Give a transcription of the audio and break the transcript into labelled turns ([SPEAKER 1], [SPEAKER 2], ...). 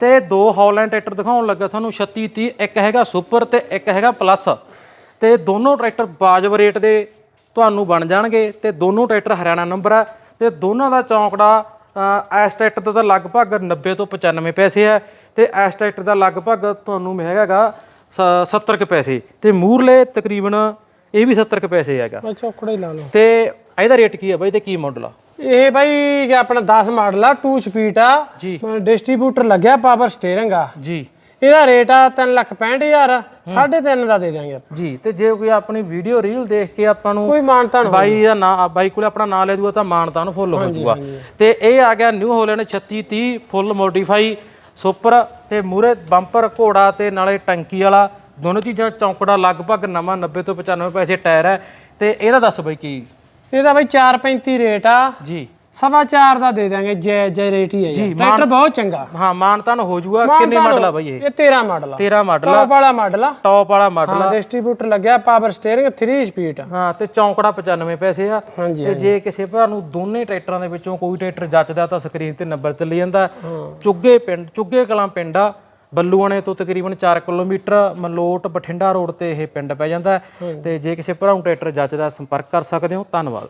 [SPEAKER 1] ਤੇ ਦੋ Holland tractor ਦਿਖਾਉਣ ਲੱਗਾ ਤੁਹਾਨੂੰ 36 30 ਇੱਕ ਹੈਗਾ ਸੁਪਰ ਤੇ ਇੱਕ ਹੈਗਾ ਪਲੱਸ। ਤੇ ਦੋਨੋਂ ਟਰੈਕਟਰ ਵਾਜਬ ਰੇਟ ਦੇ ਤੁਹਾਨੂੰ ਬਣ ਜਾਣਗੇ ਤੇ ਦੋਨੋਂ ਟਰੈਕਟਰ ਹਰਿਆਣਾ ਨੰਬਰ ਆ ਤੇ ਦੋਨਾਂ ਦਾ ਚੌਂਕੜਾ ਇਸ ਟਰੈਕਟਰ ਦਾ ਤਾਂ ਲਗਭਗ 90 ਤੋਂ 95 ਪੈਸੇ ਆ ਤੇ ਇਸ ਟਰੈਕਟਰ ਦਾ ਲਗਭਗ ਤੁਹਾਨੂੰ ਹੈਗਾਗਾ 70 ਕੁ ਪੈਸੇ ਤੇ ਮੂਰਲੇ ਤਕਰੀਬਨ ਇਹ ਵੀ 70 ਕੁ ਪੈਸੇ ਹੈਗਾ।
[SPEAKER 2] ਚੌਕੜਾ ਹੀ ਲਾ ਲਓ।
[SPEAKER 1] ਤੇ ਇਹਦਾ ਰੇਟ ਕੀ ਆ ਬਾਈ ਤੇ ਕੀ ਮਾਡਲ ਆ?
[SPEAKER 2] ਇਹ ਬਾਈ ਆਪਣਾ 10 ਮਾਡਲ ਆ 2 ਸਪੀਡ ਆ।
[SPEAKER 1] ਜੀ।
[SPEAKER 2] ਡਿਸਟ੍ਰੀਬਿਊਟਰ ਲੱਗਿਆ ਪਾਵਰ ਸਟੀਅਰਿੰਗ ਆ।
[SPEAKER 1] ਜੀ।
[SPEAKER 2] ਇਹਦਾ ਰੇਟ ਆ 365000 3.5 ਦਾ ਦੇ ਦਾਂਗੇ ਆਪਾਂ।
[SPEAKER 1] ਜੀ ਤੇ ਜੇ ਕੋਈ ਆਪਣੀ ਵੀਡੀਓ ਰੀਲ ਦੇਖ ਕੇ ਆਪਾਂ ਨੂੰ
[SPEAKER 2] ਕੋਈ ਮਾਨਤਾ ਨਾ
[SPEAKER 1] ਬਾਈ ਦਾ ਨਾਂ ਬਾਈ ਕੋਲੇ ਆਪਣਾ ਨਾਂ ਲੈ ਦੂਗਾ ਤਾਂ ਮਾਨਤਾ ਨੂੰ ਫੁੱਲ ਹੋ ਜਾਊਗਾ ਤੇ ਇਹ ਆ ਗਿਆ New Holland 3630 full modify super ਤੇ ਮੂਰੇ ਬੰਪਰ ਘੋੜਾ ਤੇ ਨਾਲੇ ਟੰਕੀ ਵਾਲਾ। ਦੋਨੋਂ ਚੀਜ਼ਾਂ ਚੌਂਕੜਾ ਲਗਭਗ ਨਵਾਂ 90 ਤੋਂ 95 ਪੈਸੇ ਟਾਇਰ ਹੈ। ਤੇ ਇਹਦਾ ਦੱਸ ਬਾਈ ਕੀ
[SPEAKER 2] ਇਹਦਾ ਬਾਈ 435 ਰੇਟ ਆ।
[SPEAKER 1] ਜੀ।
[SPEAKER 2] ਸਵਾ ਚਾਰ ਦਾ ਦੇ ਦਾਂਗੇ ਜੈ ਜੈ ਰੇਟ ਹੀ ਹੈ ਜੀ ਟਰੈਕਟਰ ਬਹੁਤ ਚੰਗਾ।
[SPEAKER 1] ਹਾਂ ਮਾਨਤਾ ਨੂੰ ਹੋ ਜਾਊਗਾ ਕਿੰਨੇ ਮਾਡਲ ਆ ਬਾਈ ਇਹ?
[SPEAKER 2] ਇਹ 13 ਮਾਡਲ ਆ।
[SPEAKER 1] 13 ਮਾਡਲ ਆ।
[SPEAKER 2] ਟੌਪ ਵਾਲਾ ਮਾਡਲ ਆ।
[SPEAKER 1] ਟੌਪ ਵਾਲਾ ਮਾਡਲ
[SPEAKER 2] ਹਾਂ ਡਿਸਟ੍ਰੀਬਿਊਟਰ ਲੱਗਿਆ ਪਾਵਰ ਸਟੀਅਰਿੰਗ 3 ਸਪੀਡ
[SPEAKER 1] ਹਾਂ ਤੇ ਚੌਂਕੜਾ 95 ਪੈਸੇ ਆ। ਤੇ ਜੇ ਕਿਸੇ ਭਰਾ ਨੂੰ ਦੋਨੇ ਟਰੈਕਟਰਾਂ ਦੇ ਵਿੱਚੋਂ ਕੋਈ ਟਰੈਕਟਰ ਜੱਚਦਾ ਤਾਂ ਸਕਰੀਨ ਤੇ ਨੰਬਰ ਚੱਲੀ ਜਾਂਦਾ। ਚੁੱਗੇ ਪਿੰਡ ਚੁੱਗੇ ਕਲਾਂ ਪਿੰਡ ਆ। ਬੱਲੂਆਣੇ ਤੋਂ ਤਕਰੀਬਨ 4 ਕਿਲੋਮੀਟਰ ਮਲੋਟ ਬਠਿੰਡਾ ਰੋਡ ਤੇ ਇਹ ਪਿੰਡ ਪੈ ਜਾਂਦਾ ਹੈ। ਤੇ ਜੇ ਕਿਸੇ ਭਰਾ ਨੂੰ ਟਰੈਕਟਰ ਜੱਚਦਾ ਸੰਪਰਕ ਕਰ ਸਕਦੇ ਹੋ ਧੰਨਵਾਦ